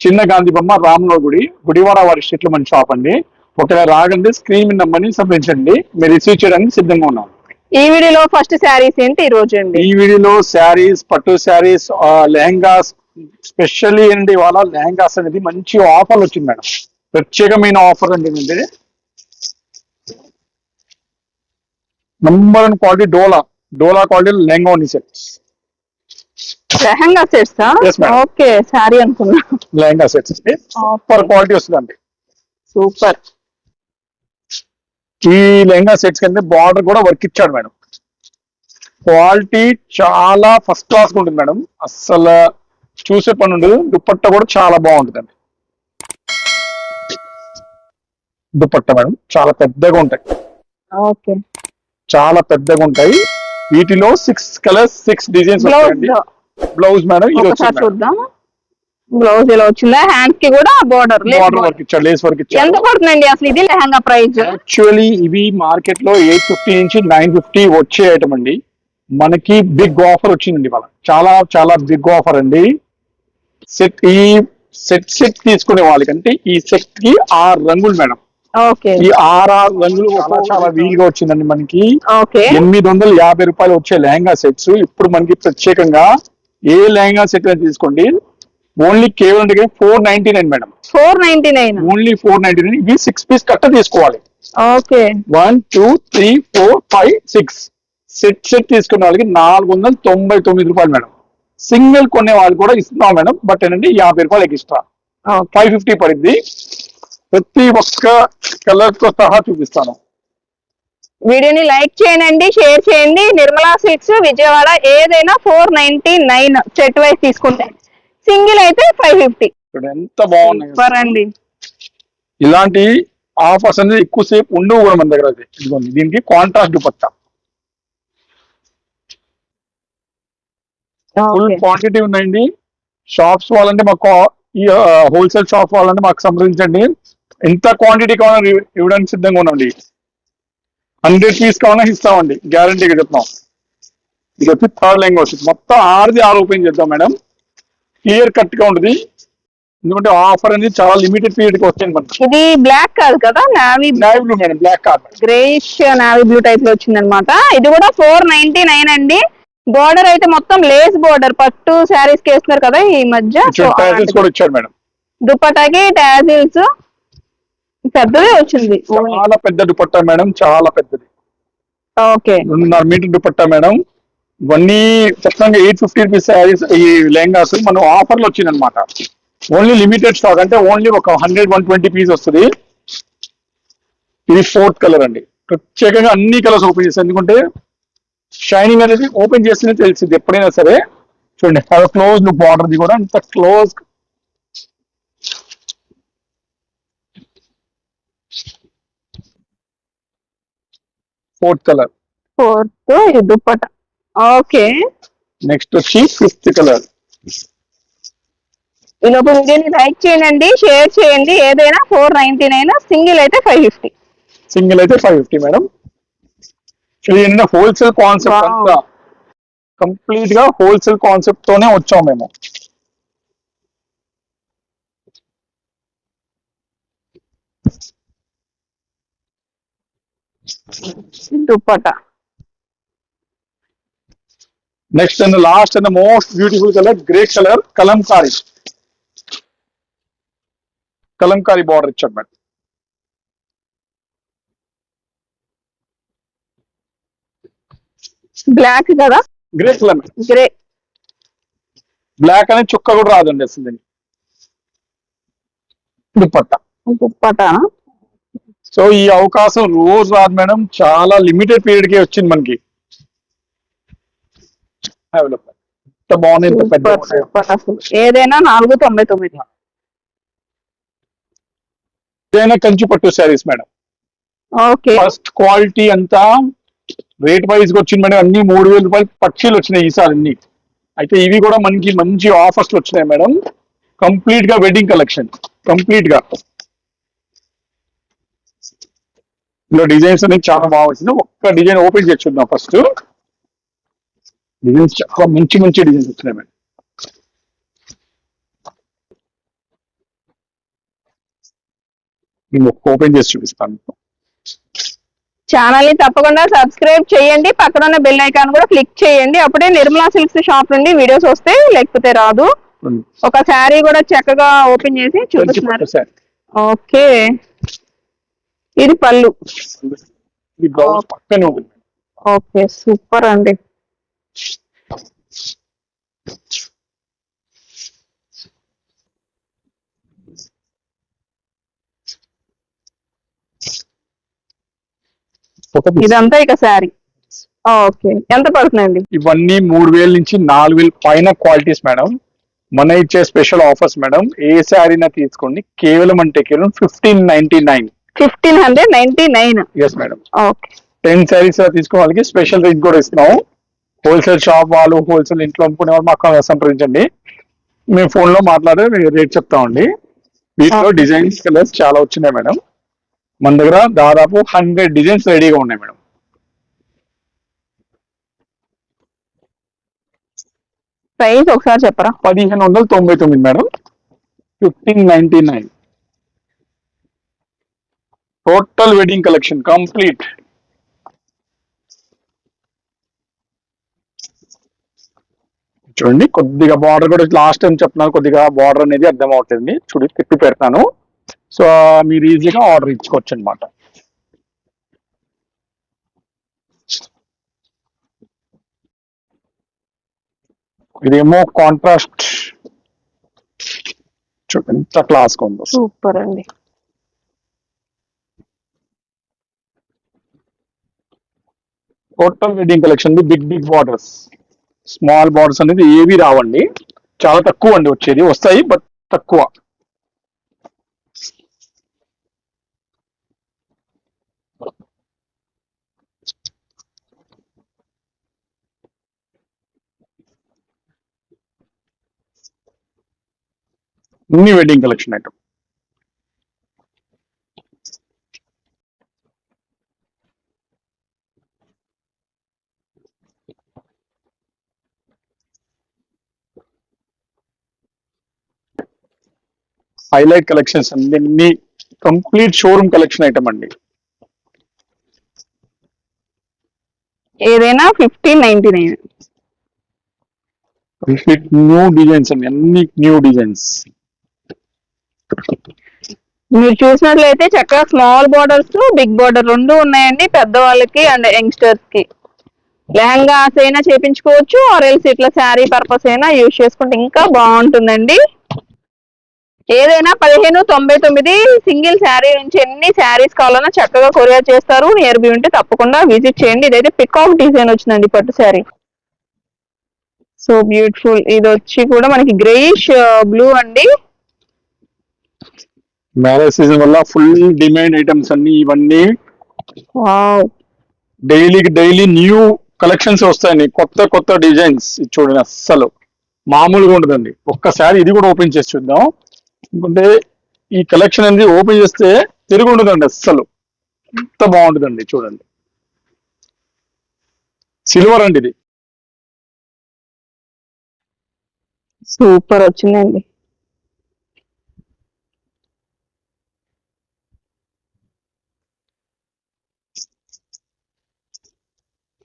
చిన్న గాంధీ బొమ్మ రాములో గుడి గుడివాడ వారి స్ట్రీట్లో మన షాప్ అండి. ఒకవేళ రాగండి స్క్రీన్ నెంబర్ని సంప్రదించండి. మీరు రిసీవ్ చేయడానికి సిద్ధంగా ఉన్నాం. ఈ వీడియోలో ఫస్ట్ శారీస్ ఏంటి ఈ రోజు అండి? ఈ వీడియోలో శారీస్ పట్టు శారీస్ లెహంగాస్ స్పెషల్లీ ఏంటి ఇవాళ లెహంగాస్ అనేది మంచి ఆఫర్ వచ్చింది మేడం. ప్రత్యేకమైన ఆఫర్ అండి ఏంటంటే నంబర్ వన్ క్వాలిటీ డోలా. డోలా క్వాలిటీ లెహంగా ఉంది sets. Lehenga sets. Okay sari అనుకున్నా. లెహంగా సెట్స్ సూపర్ క్వాలిటీ వస్తుందండి. సూపర్ ఈ లెహంగా సెట్స్ కింద బార్డర్ కూడా వర్క్ ఇచ్చాడు మేడం. క్వాలిటీ చాలా ఫస్ట్ క్లాస్ ఉంటుంది మేడం. అస్సలు చూసే పని ఉండదు. దుపట్ట కూడా చాలా బాగుంటుందండి. దుపట్ట మేడం చాలా పెద్దగా ఉంటాయి. ఓకే. చాలా పెద్దగా ఉంటాయి. వీటిలో సిక్స్ కలర్స్ సిక్స్ డిజైన్స్ వస్తాయండి. బ్లౌజ్ మేడం ఇది ఒకసారి చూద్దాం. బ్లౌజ్ ఇలా వచ్చిందా? హ్యాండ్స్కి కూడా బార్డర్ బార్డర్ వర్క్ ఇచ్చాడు లేస్ వర్క్ ఎంత ఇచ్చాడు పడుతుందండి అసలు? ఇది లెహంగా ప్రైస్ యాక్చువల్లీ ఇవి మార్కెట్లో ఎయిట్ ఫిఫ్టీ నుంచి నైన్ ఫిఫ్టీ వచ్చే ఐటమ్ అండి. మనకి బిగ్ ఆఫర్ వచ్చిందండి వాళ్ళ చాలా చాలా బిగ్ ఆఫర్ అండి. సెట్ ఈ సెట్ సెట్ తీసుకునే వాళ్ళకంటే ఈ సెట్కి ఆరు రంగులు మేడం ఓకే ఈ ఆరు ఆరు రంగులు చాలా చాలా వీలుగా వచ్చిందండి మనకి. ఓకే ఎనిమిది వందల యాభై రూపాయలు వచ్చే లెహంగా సెట్స్ ఇప్పుడు మనకి ప్రత్యేకంగా ఏ లెహంగా సెట్ అయినా తీసుకోండి. ఓన్లీ కేవలం దగ్గర four ninety nine madam. Four ninety nine only four ninety nine ఇవి సిక్స్ పీస్ కట్ట తీసుకోవాలి. Okay. One two three four five six set set తీసుకునే వాళ్ళకి నాలుగు వందల తొంభై తొమ్మిది రూపాయలు మేడం. సింగిల్ కొనే వాళ్ళు కూడా ఇస్తున్నాం మేడం బట్ ఏంటంటే యాభై రూపాయలు ఎక్స్ట్రా. ఫైవ్ ఫిఫ్టీ పడింది. ప్రతి ఒక్క కలర్తో సహా చూపిస్తాను. వీడియోని లైక్ చేయండి షేర్ చేయండి. నిర్మలా సిక్స్ విజయవాడ ఏదైనా four ninety nine set wise తీసుకుంటే. సింగిల్ అయితే ఫైవ్ ఫిఫ్టీ ఎంత అండి ఇలాంటి ఆఫర్స్ అనేది ఎక్కువసేపు ఉండవు కూడా మన దగ్గర ఇదిగోండి దీనికి కాంట్రాస్ట్ దుపట్టా. ఫుల్ క్వాంటిటీ ఉన్నాయండి షాప్స్ వాళ్ళంటే మాకు ఈ హోల్సేల్ షాప్ వాళ్ళంటే మాకు సంప్రదించండి. ఎంత క్వాంటిటీ కావాలని ఇవ్- ఇవ్వడానికి సిద్ధంగా ఉన్నాండి హండ్రెడ్ పీస్ కావాలని ఇస్తామండి. గ్యారంటీగా చెప్తాం ఇది వచ్చి థర్డ్ లెంగ్ వస్తుంది మొత్తం ఆరుది ఆరు ఓపెన్ చేద్దాం మేడం. క్లియర్ కట్గా ఉంటుంది. ఎందుకంటే ఆఫర్ అనేది చాలా లిమిటెడ్ పీరియడ్కి వస్తుంది మనకి ఇది బ్లాక్ కాదు కదా? Navy navy blue madam black madam greyish navy blue టైప్లో వచ్చింది అనమాట ఇది కూడా ఫోర్ నైన్టీ నైన్ అండి. బోర్డర్ అయితే మొత్తం లేస్ బోర్డర్ పట్టు శారీస్కి వేస్తున్నారు కదా ఈ మధ్య. కూడా ఇచ్చాడు మేడం. దుపట్టాకి టాజిల్స్ పెద్దదే వచ్చింది. చాలా పెద్ద దుపట్టా మేడం చాలా పెద్దది. ఓకే. రెండున్నర మీటర్ దుపట్టా మేడం. ఇవన్నీ ఖచ్చితంగా ఎయిట్ ఫిఫ్టీ రూపీస్ శారీస్ ఈ లెహంగాస్ మనం ఆఫర్లు వచ్చింది అనమాట ఓన్లీ లిమిటెడ్ స్టాక్ అంటే ఓన్లీ ఒక హండ్రెడ్ వన్ ట్వంటీ పీస్ వస్తుంది. ఇది ఫోర్త్ కలర్ అండి. ప్రత్యేకంగా అన్ని కలర్స్ ఓపెన్ చేస్తాను ఎందుకంటే షైనింగ్ అనేది ఓపెన్ చేస్తేనే తెలిసింది ఎప్పుడైనా సరే. చూడండి క్లోజ్ లుక్ బార్డర్ ది కూడా అంత close fourth colour. Fourth dupatta. Okay. Next వచ్చి ఫిఫ్త్ కలర్. ఈ లోపు వీడియోని లైక్ చేయండి షేర్ చేయండి. ఏదైనా ఫోర్ నైన్టీ నైన్ సింగిల్ అయితే ఫైవ్ ఫిఫ్టీ. సింగిల్ అయితే ఫైవ్ ఫిఫ్టీ మేడం. ఇది హోల్సేల్ కాన్సెప్ట్. అంతా. కంప్లీట్గా హోల్సేల్ కాన్సెప్ట్ తోనే వచ్చాం మేము. Dupatta. Next and last and most beautiful colour grey colour Kalamkari Kalamkari border ఇచ్చాడు మేడం బ్లాక్ కదా? గ్రే కలర్ గ్రే బ్లాక్ అనే చుక్క కూడా రాదండి అసలు దీనికి. దుపట్టా దుప్పటా సో ఈ అవకాశం రోజు రాదు మేడం. చాలా లిమిటెడ్ పీరియడ్కి వచ్చింది మనకి. ఎంత బాగుంది పెద్ద ఏదైనా నాలుగు తొంభై తొమ్మిది. ఇదైనా కంచి పట్టు saris madam. Okay. First quality అంతా రేట్ వైజ్ వచ్చింది మేడం. అన్ని మూడు వేల రూపాయలు పక్షీలు వచ్చినాయి ఈసారి అన్ని. అయితే ఇవి కూడా మనకి మంచి ఆఫర్స్ వచ్చినాయి మేడం. కంప్లీట్గా వెడ్డింగ్ కలెక్షన్ కంప్లీట్గా. ఇందులో డిజైన్స్ అనేది చాలా బాగా వచ్చింది. ఒక్క డిజైన్ ఓపెన్ చేసి చూద్దాం ఫస్ట్ డిజైన్స్ చాలా మంచి మంచి డిజైన్స్ వచ్చినాయి మేడం నేను ఓపెన్ చేసి చూపిస్తాను. ఛానల్ని తప్పకుండా సబ్స్క్రైబ్ చేయండి. పక్కన ఉన్న బెల్ ఐకాన్ కూడా క్లిక్ చేయండి. అప్పుడే నిర్మలా సిల్క్స్ షాప్ నుండి వీడియోస్ వస్తే లేకపోతే రాదు. ఒక శారీ కూడా చక్కగా ఓపెన్ చేసి చూపిస్తున్నారు. ఓకే ఇది పళ్ళు. ఓకే. సూపర్ అండి. ఇదంతా ఇక శారీ. ఓకే ఎంత పడుతుందండి ఇవన్నీ మూడు వేల నుంచి నాలుగు వేల పైన క్వాలిటీస్ మేడం. మన ఇచ్చే స్పెషల్ ఆఫర్స్ మేడం. ఏ శారీనా తీసుకోండి. కేవలం అంటే కేవలం fifteen ninety nine. Fifteen hundred ninety nine. Yes madam okay ten saris తీసుకున్న వాళ్ళకి. స్పెషల్ రేట్ కూడా ఇస్తున్నాము హోల్సేల్ షాప్ వాళ్ళు హోల్సేల్ ఇంట్లో అమ్ముకునే వాళ్ళు మాకు సంప్రదించండి. మేము ఫోన్లో మాట్లాడే రేట్ చెప్తామండి వీటిలో. డిజైన్స్ కలర్స్ చాలా వచ్చినాయి మేడం మన దగ్గర దాదాపు హండ్రెడ్ డిజైన్స్ రెడీగా ఉన్నాయి మేడం ప్రైస్ ఒకసారి చెప్పరా? పదిహేను వందల తొంభై తొమ్మిది madam fifteen ninety nine total wedding collection complete. చూడండి కొద్దిగా బార్డర్ కూడా లాస్ట్ టైం చెప్తున్నాను కొద్దిగా బార్డర్ అనేది అర్థం అవుతుంది చూడి తిప్పి పెడతాను. సో మీరు ఈజీగా ఆర్డర్ ఇచ్చుకోవచ్చు అనమాట ఇదేమో కాంట్రాస్ట్ చూడండి ఎంత క్లాస్ ఉందో. సూపర్ అండి. Total wedding collection big big borders small borders అనేది ఏవి రావండి. చాలా తక్కువ అండి వచ్చేది. వస్తాయి బట్ తక్కువ. అన్ని wedding collection item highlight collections అన్ని కంప్లీట్ షోరూమ్ కలెక్షన్ ఐటమ్ అండి. ఏదైనా fifteen ninety nine. Complete new designs అండి. అన్ని న్యూ డిజైన్స్. మీరు చూసినట్లయితే చక్కగా స్మాల్ బార్డర్స్ బిగ్ బార్డర్ రెండు ఉన్నాయండి. పెద్దవాళ్ళకి అండ్ యంగ్స్టర్స్కి లెహంగాస్ అయినా చేపించుకోవచ్చు. ఆర్ ఎల్స్ ఇట్లా శారీ పర్పస్ అయినా యూజ్ చేసుకుంటే ఇంకా బాగుంటుందండి. ఏదైనా పదిహేను తొంభై తొమ్మిది సింగిల్ శారీ నుంచి ఎన్ని శారీస్ కావాలన్నా చక్కగా కొరియర్ చేస్తారు. నియర్ బి ఉంటే తప్పకుండా విజిట్ చేయండి. ఇదైతే పికాక్ డిజైన్ వచ్చిందండి పట్టు శారీ. సో బ్యూటిఫుల్ ఇది వచ్చి కూడా మనకి గ్రేయిష్ బ్లూ అండి. మ్యారేజ్ సీజన్ వల్ల ఫుల్ డిమాండ్ ఐటమ్స్ అన్ని ఇవన్నీ డైలీకి డైలీ న్యూ కలెక్షన్స్ వస్తాయండి. కొత్త కొత్త డిజైన్స్ చూడండి అస్సలు. మామూలుగా ఉండదండి. ఒక్కసారి ఇది కూడా ఓపెన్ చేసి చూద్దాం. ఎందుకంటే ఈ కలెక్షన్ అనేది ఓపెన్ చేస్తే తిరిగి ఉండదండి అస్సలు. ఎంత బాగుంటుందండి చూడండి. సిల్వర్ అండి ఇది. సూపర్ వచ్చిందండి.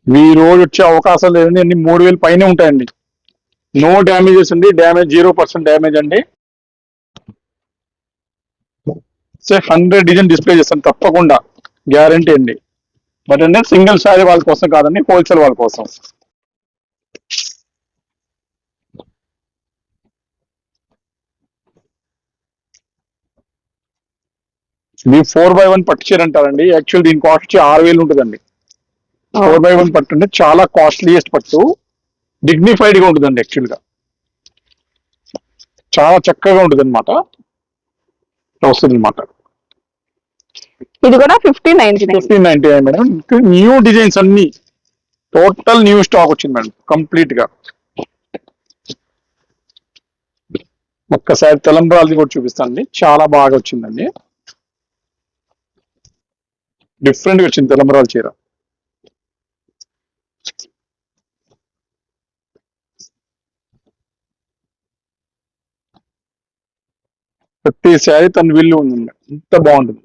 ఈ రోజు వచ్చే అవకాశం లేదండి అన్ని మూడు వేలు పైన ఉంటాయండి. నో డ్యామేజెస్ అండి డ్యామేజ్ జీరో పర్సెంట్ డ్యామేజ్ అండి. హండ్రెడ్ డిజైన్ డిస్ప్లే చేస్తాను తప్పకుండా. గ్యారంటీ అండి. బట్ అంటే సింగిల్ శారీ వాళ్ళ కోసం కాదండి హోల్సేల్ వాళ్ళ కోసం. ఇది ఫోర్ బై వన్ పట్టు చీర అంటారండి. యాక్చువల్ దీని కాస్ట్ వచ్చి ఆరు వేలు ఉంటుందండి. ఫోర్ బై వన్ పట్టు అంటే చాలా కాస్ట్లీయెస్ట్ పట్టు. డిగ్నిఫైడ్గా ఉంటుందండి యాక్చువల్గా. చాలా చక్కగా ఉంటుంది అనమాట వస్తుంది అనమాట ఇది కూడా fifty ninety nine fifteen ninety nine madam. New designs అన్ని. టోటల్ న్యూ స్టాక్ వచ్చింది మేడం కంప్లీట్గా ఒక్కసారి తలంబ్రాలది కూడా చూపిస్తానండి చాలా బాగా వచ్చిందండి. డిఫరెంట్గా వచ్చింది తలంబ్రాల చీర. ప్రతి శారీ తన విల్లు ఉందండి. ఎంత బాగుంటుంది.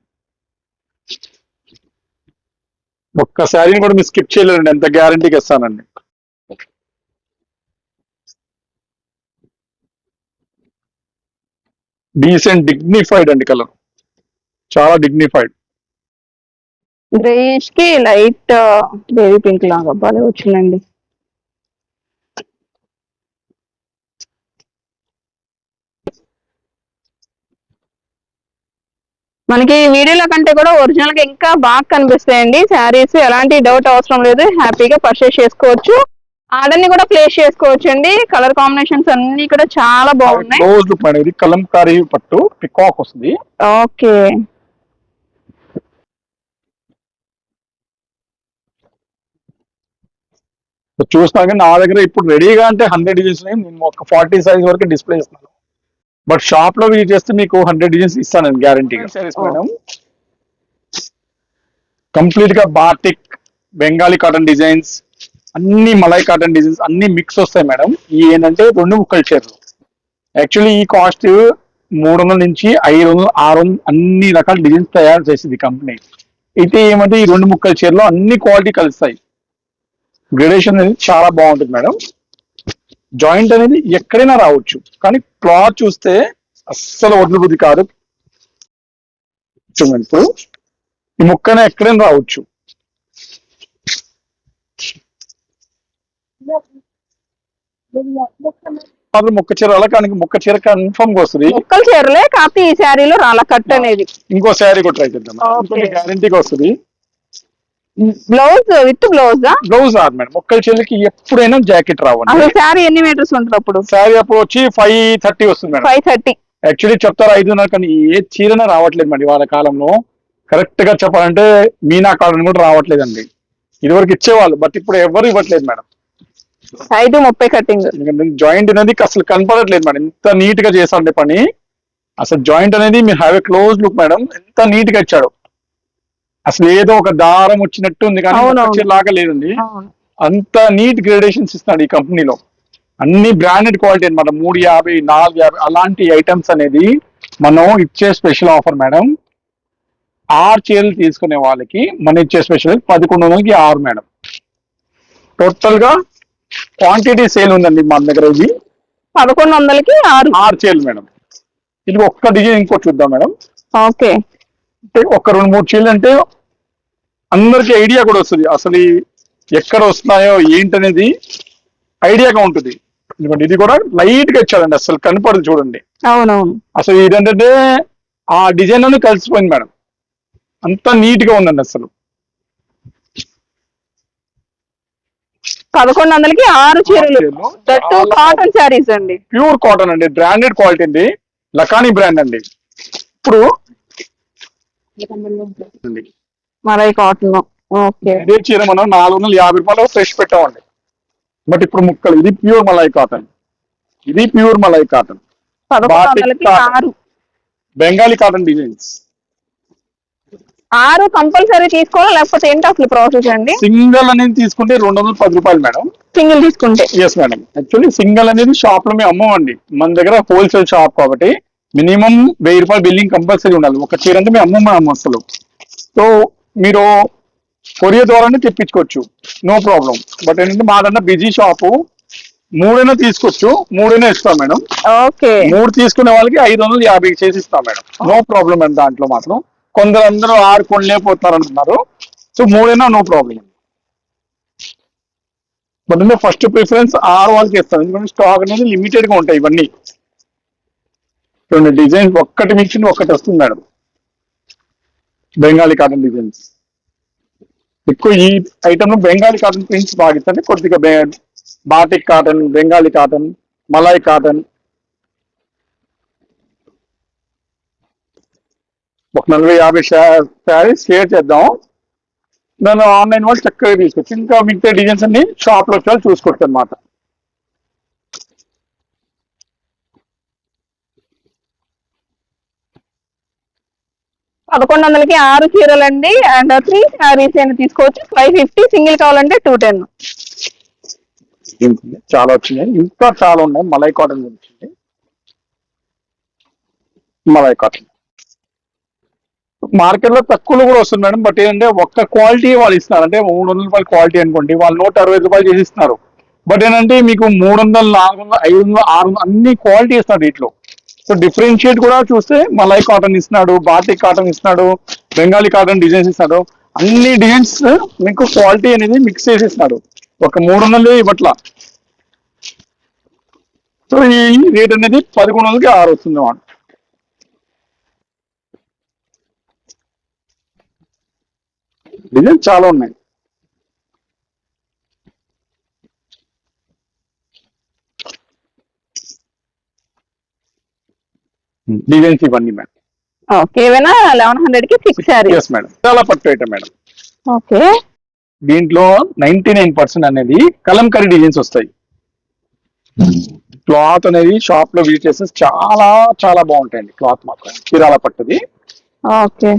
ఒక్క శారీని కూడా మీరు స్కిప్ చేయలేరండి. ఎంత గ్యారంటీకి ఇస్తానండి. డీసెంట్ డిగ్నిఫైడ్ అండి కలర్. చాలా డిగ్నిఫైడ్ గ్రేష్కి లైట్ బేబీ పింక్ లాగా బాగా వచ్చిందండి. మనకి వీడియోలో కంటే కూడా ఒరిజినల్గా ఇంకా బాగా కనిపిస్తాయండి. శారీస్ ఎలాంటి డౌట్ అవసరం లేదు. హ్యాపీగా పర్చేస్ చేసుకోవచ్చు. ఆర్డర్ని కూడా ప్లేస్ చేసుకోవచ్చు అండి కలర్ కాంబినేషన్స్ అన్ని కూడా చాలా బాగున్నాయి. ఇది కలంకారీ పట్టు పికాక్ వస్తుంది. ఓకే. చూసినా కానీ నా దగ్గర ఇప్పుడు రెడీగా అంటే హండ్రెడ్ డిజైన్స్ నేను ఒక ఫార్టీ సైజ్ వరకు డిస్ప్లే ఇస్తున్నాను బట్ షాప్లో విజిట్ చేస్తే మీకు హండ్రెడ్ డిజైన్స్ ఇస్తాను గ్యారంటీగా మేడం కంప్లీట్గా బాటిక్ బెంగాలీ కాటన్ డిజైన్స్ అన్ని మలై కాటన్ డిజైన్స్ అన్ని మిక్స్ వస్తాయి మేడం ఈ ఏంటంటే రెండు ముక్కల చీరలు యాక్చువల్లీ ఈ కాస్ట్ మూడు వందల నుంచి ఐదు వందలు ఆరు వందలు అన్ని రకాల డిజైన్స్ తయారు చేసింది కంపెనీ అయితే ఏమంటే ఈ రెండు ముక్కల చీరలో అన్ని క్వాలిటీ కలుస్తాయి. గ్రేడేషన్ అనేది చాలా బాగుంటుంది మేడం జాయింట్ అనేది ఎక్కడైనా రావచ్చు. కానీ క్లాత్ చూస్తే అస్సలు వడ్లు బుద్ధి కాదు. చూడండి ఇప్పుడు ఈ ముక్కన ఎక్కడైనా రావచ్చు. మాత్రం ముక్క చీర అలా కానీ ముక్క చీర కన్ఫర్మ్గా వస్తుంది ముక్కలు చీరలే కాకపోతే ఈ శారీలో రాళ్ళ కట్ అనేది. ఇంకో శారీ కూడా ట్రై చేద్దాం. గ్యారంటీగా వస్తుంది blouse with blouse? Blouse or madam. ముక్కల చీరలకి ఎప్పుడైనా జాకెట్ రావండి. అసలు శారీ ఎన్ని మీటర్స్ ఉంటుంది అప్పుడు? శారీ అప్పుడు వచ్చి ఫైవ్ థర్టీ వస్తుంది మేడం. ఫైవ్ థర్టీ యాక్చువల్లీ చెప్తారు ఐదున్నర కానీ ఏ చీరనే రావట్లేదు మరి వాళ్ళ కాలంలో. కరెక్ట్గా చెప్పాలంటే మీనా కాలం కూడా రావట్లేదండి. ఇదివరకు ఇచ్చేవాళ్ళు బట్ ఇప్పుడు ఎవరు ఇవ్వట్లేదు మేడం. ఐదు ముప్పై కటింగ్. జాయింట్ అనేది అసలు కనపడట్లేదు మేడం. ఎంత నీట్గా చేస్తాండి పని. అసలు జాయింట్ అనేది మీరు have a close look madam. ఎంత నీట్గా ఇచ్చాడు. అసలు ఏదో ఒక దారం వచ్చినట్టు ఉంది కానీ లాగా లేదండి. అంత నీట్ గ్రేడేషన్స్ ఇస్తున్నాడు ఈ కంపెనీలో. అన్ని బ్రాండెడ్ క్వాలిటీ అన్నమాట. మూడు యాభై నాలుగు యాభై అలాంటి ఐటమ్స్ అనేది మనం ఇచ్చే స్పెషల్ ఆఫర్ మేడం. ఆరు చీరలు తీసుకునే వాళ్ళకి మనం ఇచ్చే స్పెషల్ పదకొండు వందలకి ఆరు మేడం. టోటల్గా క్వాంటిటీ సేల్ ఉందండి మన దగ్గర ఇది. పదకొండు వందలకి ఆరు. ఆరు చీరలు మేడం. ఇది ఒక్క డిజైన్ ఇంకో చూద్దాం మేడం. ఓకే. అంటే ఒక రెండు మూడు చీరలు అంటే అందరికి ఐడియా కూడా వస్తుంది. అసలు ఎక్కడ వస్తున్నాయో ఏంటనేది ఐడియాగా ఉంటుంది. ఎందుకంటే ఇది కూడా లైట్గా ఇచ్చాడండి అసలు కనపడదు చూడండి. అవునవును. అసలు ఇదేంటంటే ఆ డిజైన్లోనే కలిసిపోయింది మేడం. అంత నీట్గా ఉందండి అసలు. పదకొండు వందలకి ఆరు చీరలు. దట్టు కాటన్ శారీస్ అండి. ప్యూర్ కాటన్ అండి. బ్రాండెడ్ క్వాలిటీ అండి. లకానీ బ్రాండ్ అండి. ఇప్పుడు మరై కాటన్. ఓకే. ఇదే చీర మనం నాలుగు వందల యాభై రూపాయలు ఫ్రెష్ పెట్టామండి. బట్ ఇప్పుడు ముక్కలు ఇది ప్యూర్ మలై కాటన్. ఇది pure malai cotton. Bengali cotton designs. ఆరు కంపల్సరీ తీసుకోవాలా? లేకపోతే ఏంటి అసలు ప్రాసెస్ అండి? సింగల్ అనేది తీసుకుంటే రెండు వందల పది రూపాయలు మేడం. సింగిల్ తీసుకుంటే. ఎస్ మేడం యాక్చువల్లీ సింగల్ అనేది షాప్లో మేము అమ్మమండి. మన దగ్గర హోల్సేల్ షాప్ కాబట్టి. మినిమం వెయ్యి రూపాయలు బిల్లింగ్ కంపల్సరీ ఉండాలి. ఒక చీర అంటే మేము అమ్మం అసలు. సో మీరు కొరియర్ ద్వారానే తెప్పించుకోవచ్చు. No problem. బట్ ఏంటంటే మాదన్న బిజీ షాపు. మూడైనా తీసుకోవచ్చు. మూడైనా ఇస్తాం మేడం. ఓకే. మూడు తీసుకునే వాళ్ళకి ఐదు వందలు యాభై చేసి ఇస్తాం మేడం. నో ప్రాబ్లం అండి దాంట్లో మాత్రం. కొందరు అందరూ ఆరు కొనలేకపోతున్నారు అంటున్నారు సో మూడైనా నో ప్రాబ్లం. బట్ అంటే ఫస్ట్ ప్రిఫరెన్స్ ఆరు వాళ్ళకి ఇస్తాం. ఎందుకంటే స్టాక్ అనేది లిమిటెడ్గా ఉంటాయి ఇవన్నీ. చూడండి డిజైన్ ఒక్కటి మించిన ఒక్కటి వస్తుంది మేడం. Bengali cotton designs. ఎక్కువ ఈ ఐటమ్ బెంగాలీ కాటన్ ప్రింట్స్ బాగా కొద్దిగా batik cotton Bengali cotton Malay cotton. ఒక నలభై యాభై శారీస్ షేర్ చేద్దాం. నేను ఆన్లైన్ వాళ్ళు చక్కగా తీసుకొచ్చి ఇంకా మిగతా డిజైన్స్ అన్ని షాప్లో వచ్చి వాళ్ళు చూసుకోవచ్చు అనమాట పదకొండు వందలకి ఆరు చీరలండి. అండ్ త్రీ శారీస్ అయినా తీసుకోవచ్చు. ఫైవ్ ఫిఫ్టీ సింగిల్ కావాలంటే టూ టెన్. చాలా వచ్చినాయి. ఇంకా చాలా ఉన్నాయి. మలై కాటన్ వచ్చింది మలై కాటన్. మార్కెట్లో తక్కువలో కూడా వస్తుంది మేడం. బట్ ఏంటంటే ఒక్క క్వాలిటీ వాళ్ళు ఇస్తున్నారు. అంటే మూడు వందల రూపాయలు క్వాలిటీ అనుకోండి. వాళ్ళు నూట అరవై రూపాయలు చేసి ఇస్తున్నారు. బట్ ఏంటంటే మీకు మూడు వందలు నాలుగు వందలు ఐదు వందలు ఆరు వందలు అన్ని క్వాలిటీ ఇస్తున్నారు వీటిలో. సో డిఫరెన్షియేట్ కూడా చూస్తే మలై కాటన్ ఇస్తున్నాడు బాటిక్ కాటన్ ఇస్తున్నాడు బెంగాలీ కాటన్ డిజైన్స్ ఇస్తున్నాడు. అన్ని డిజైన్స్ మీకు క్వాలిటీ అనేది మిక్స్ చేసి ఇస్తున్నాడు ఒక మూడు వందలు ఇవ్వట్ల. సో ఈ రేట్ అనేది పదకొండు వందలకి ఆరు వస్తుంది అన్నమాట. డిజైన్ చాలా ఉన్నాయి. డిజైన్స్ ఇవన్నీ మేడం ఓకే ఏవైనా లెవెన్ హండ్రెడ్కి సిక్స్ శారీస్ మేడం చాలా పట్టు ఐటమ్ మేడం ఓకే. దీంట్లో నైన్టీ నైన్ పర్సెంట్ అనేది కలంకరీ డిజైన్స్ వస్తాయి. క్లాత్ అనేది షాప్లో విజిట్ చేస్తే చాలా చాలా బాగుంటాయండి. క్లాత్ మాత్రం చీరాల పట్టుది. ఓకే.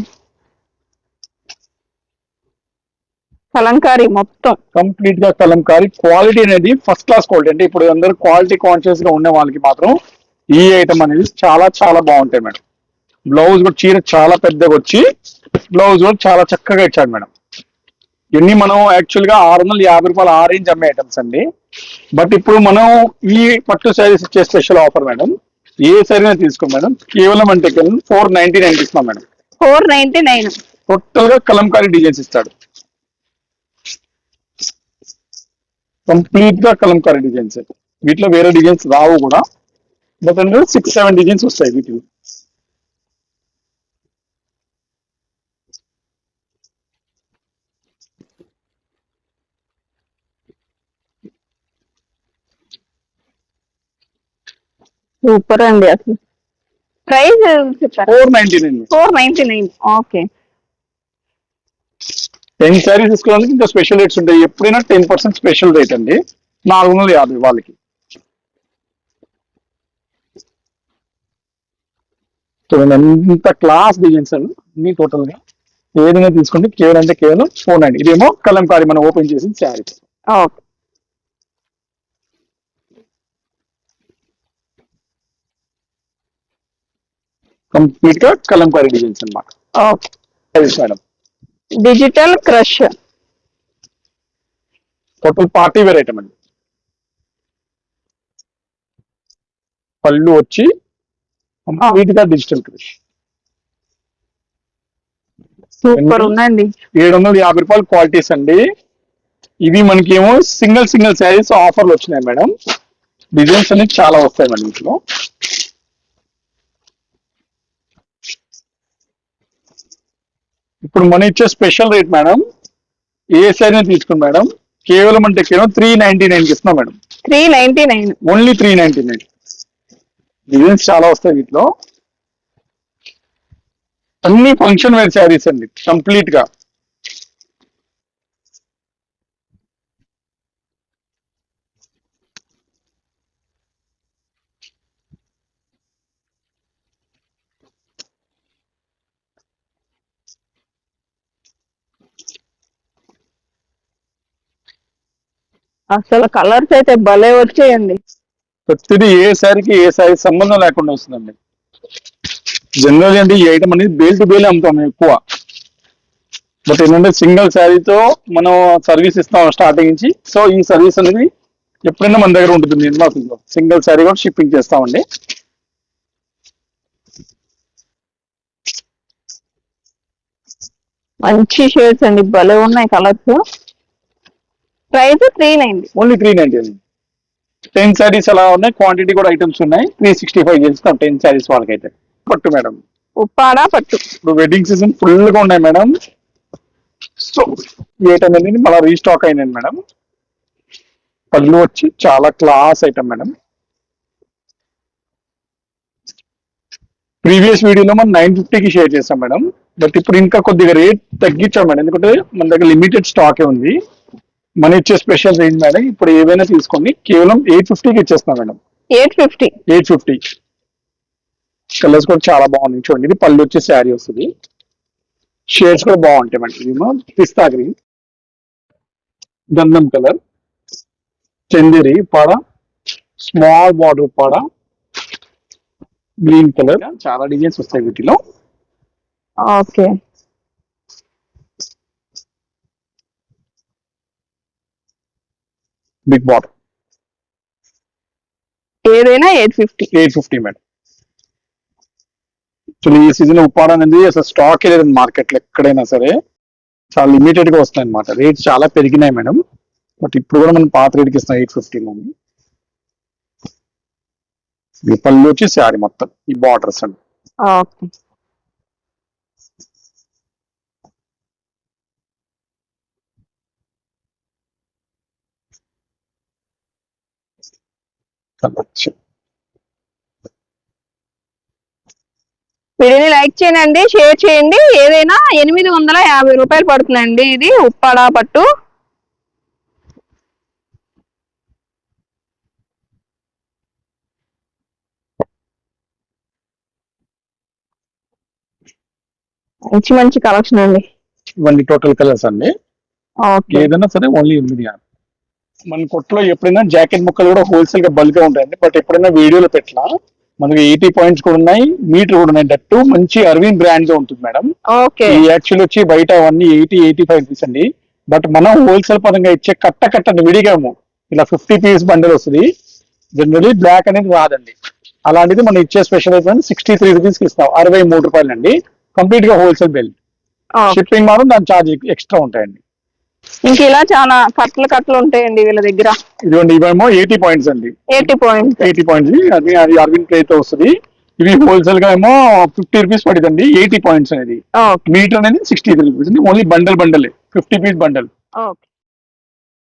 కలంకారీ మొత్తం. కంప్లీట్గా కలంకారీ. క్వాలిటీ అనేది ఫస్ట్ క్లాస్ క్వాలిటీ అంటే ఇప్పుడు అందరూ క్వాలిటీ కాన్షియస్గా ఉండే వాళ్ళకి మాత్రం ఈ ఐటమ్ అనేది చాలా చాలా బాగుంటాయి మేడం. బ్లౌజ్ కూడా చీర చాలా పెద్దగా వచ్చి బ్లౌజ్ కూడా చాలా చక్కగా ఇచ్చాడు మేడం. ఇవన్నీ మనం యాక్చువల్గా ఆరు వందల యాభై రూపాయలు ఆ రేంజ్ అమ్మే ఐటమ్స్ అండి. బట్ ఇప్పుడు మనం ఈ పట్టు శారీస్ ఇచ్చే స్పెషల్ ఆఫర్ మేడం. ఏ శారీ తీసుకో మేడం. కేవలం అంటే ఫోర్ నైన్టీ నైన్ ఇస్తున్నాం మేడం. ఫోర్ నైన్టీ నైన్ టోటల్గా కలంకారీ డిజైన్స్ ఇస్తాడు. కంప్లీట్గా కలంకారీ డిజైన్స్. వీటిలో వేరే డిజైన్స్ రావు కూడా. అంటే సిక్స్ సెవెన్ డిజైన్స్ వస్తాయి వీటిలో. సూపర్ అండి అసలు. Price four ninety nine four ninety nine okay. Ten sarees తీసుకోవడానికి ఇంకా స్పెషల్ రేట్స్ ఉంటాయి. ఎప్పుడైనా టెన్ పర్సెంట్ స్పెషల్ రేట్ అండి. నాలుగు వందల యాభై వాళ్ళకి. చూడండి ఎంత క్లాస్ డిజైన్స్ అండి అన్ని టోటల్గా. ఏదైనా తీసుకుంటే కేవలం అంటే కేవలం ఫోర్ నైన్ ఇదేమో కలంకారీ మనం ఓపెన్ చేసిన శారీ ఓకే. కంప్లీట్గా కలంకారీ డిజైన్స్ అనమాట madam digital crush total party wear item అండి పళ్ళు వచ్చి కంప్లీట్గా డిజిటల్ క్రిష్ సూపర్ ఉందండి ఏడు వందల యాభై రూపాయలు క్వాలిటీస్ అండి. ఇవి మనకేమో సింగిల్ సింగిల్ శారీస్ ఆఫర్లు వచ్చినాయి మేడం. డిజైన్స్ అనేవి చాలా వస్తాయి మేడం ఇంట్లో. ఇప్పుడు మనం ఇచ్చే స్పెషల్ రేట్ మేడం ఏ శారీ తీసుకోండి మేడం. కేవలం అంటే కేవలం త్రీ నైన్టీ నైన్ ఇస్తున్నాం madam. Three ninety nine only three ninety nine designs చాలా వస్తాయి వీటిలో. అన్ని ఫంక్షన్ వేర్ శారీస్ అండి కంప్లీట్గా అసలు కలర్స్ అయితే భలే వచ్చాయండి. ప్రతిదీ ఏ శారీకి ఏ శారీ సంబంధం లేకుండా వస్తుందండి. జనరల్ అంటే ఈ ఐటమ్ అనేది బేల్ టు బేల్ అమ్ముతాం మేము ఎక్కువ. బట్ ఏంటంటే సింగిల్ శారీతో మనం సర్వీస్ ఇస్తాం స్టార్టింగ్ నుంచి. సో ఈ సర్వీస్ అనేది ఎప్పుడైనా మన దగ్గర ఉంటుంది నిర్మాతలో సింగిల్ శారీ కూడా షిప్పింగ్ చేస్తామండి. మంచి షేడ్స్ అండి. భలే ఉన్నాయి colours price three ninety only three ninety ten sarees అలా ఉన్నాయి. క్వాంటిటీ కూడా ఐటమ్స్ ఉన్నాయి. త్రీ సిక్స్టీ ఫైవ్ చేస్తాం టెన్ శారీస్ వాళ్ళకైతే. పట్టు మేడం. ఉప్పాడ పట్టు? ఇప్పుడు వెడ్డింగ్ సీజన్ ఫుల్గా ఉన్నాయి మేడం. సో ఎయిట్ అనేది మళ్ళీ రీస్టాక్ అయినాయి మేడం. పళ్ళు వచ్చి చాలా క్లాస్ ఐటమ్ మేడం. ప్రీవియస్ వీడియోలో మనం నైన్ ఫిఫ్టీకి షేర్ చేస్తాం మేడం. బట్ ఇప్పుడు ఇంకా కొద్దిగా రేట్ తగ్గించాం మేడం. ఎందుకంటే మన దగ్గర లిమిటెడ్ స్టాకే ఉంది. మన ఇచ్చే స్పెషల్ రేంజ్ మేడం. ఇప్పుడు ఏవైనా తీసుకోండి. కేవలం ఎయిట్ ఫిఫ్టీకి ఇచ్చేస్తాం madam. Eight fifty eight fifty colours కూడా చాలా బాగున్నాయి. చూడండి ఇది పళ్ళు వచ్చే శారీ వస్తుంది. షేడ్స్ కూడా బాగుంటాయి ఇదేమో పిస్తా గ్రీన్. గంధం కలర్ చందేరి పాడ స్మాల్ బార్డర్ పాడ గ్రీన్ కలర్ చాలా డిజైన్స్ వస్తాయి వీటిలో. ఓకే. బిగ్ బార్డర్ ఏదైనా eight fifty eight fifty madam actually ఈ సీజన్ ఉప్పాడ అనేది అసలు స్టాక్ లేదు మార్కెట్లో ఎక్కడైనా సరే. చాలా లిమిటెడ్గా వస్తాయి అనమాట రేట్స్ చాలా పెరిగినాయి మేడం బట్ ఇప్పుడు కూడా మనం పాత రేట్కి ఇస్తాం ఎయిట్ ఫిఫ్టీలో ఈ పళ్ళు వచ్చి శారీ మొత్తం. ఈ బార్డర్స్ అండి వీడియోని లైక్ చేయండి షేర్ చేయండి. ఏదైనా ఎనిమిది వందల యాభై రూపాయలు పడుతుందండి ఇది ఉప్పాడ పట్టు. మంచి మంచి కలెక్షన్ అండి. ఇవన్నీ టోటల్ కలర్స్ అండి. ఓకే. ఏదైనా సరే ఓన్లీ ఎనిమిది యాభై. మన కొట్లో ఎప్పుడైనా జాకెట్ ముక్కలు కూడా హోల్సేల్గా బల్క్గా ఉంటాయండి. బట్ ఎప్పుడైనా వీడియోలో పెట్టినా మనకి ఎయిటీ పాయింట్స్ కూడా ఉన్నాయి మీటర్ కూడా ఉన్నాయి. దట్టు మంచి అరవింద్ బ్రాండ్గా ఉంటుంది మేడం. ఓకే. యాక్చువల్ వచ్చి బయట అవన్నీ ఎయిటీ ఎయిటీ ఫైవ్ రూపీస్ అండి. బట్ మనం హోల్సేల్ పరంగా ఇచ్చే కట్ట కట్ట విడిగాము. ఇలా ఫిఫ్టీ పీస్ బండిల్ వస్తుంది. జనరలీ బ్లాక్ అనేది రాదండి. అలాంటిది మనం ఇచ్చే స్పెషల్ అయితే సిక్స్టీ త్రీ రూపీస్కి ఇస్తాం. అరవై మూడు రూపాయలు అండి కంప్లీట్గా హోల్సేల్ బిల్ షిప్పింగ్ మాత్రం దాని ఛార్జ్ ఎక్స్ట్రా ఉంటాయండి. ఇంక ఇలా చాలా కట్టలు కట్టలు ఉంటాయండి వీళ్ళ దగ్గర. ఇదిగోండి ఇవేమో ఎయిటీ పాయింట్స్ అండి. Eighty points. Eighty points. అది అది అరవింద్ ప్లేట్ వస్తుంది. ఇవి హోల్సేల్గా ఏమో ఫిఫ్టీ రూపీస్ పడిందండి ఎయిటీ పాయింట్స్ అనేది. మీటర్ అనేది సిక్స్టీ రూపీస్. ఓన్లీ బండల్ బండలే ఫిఫ్టీ పీస్ బండల్. ఓకే.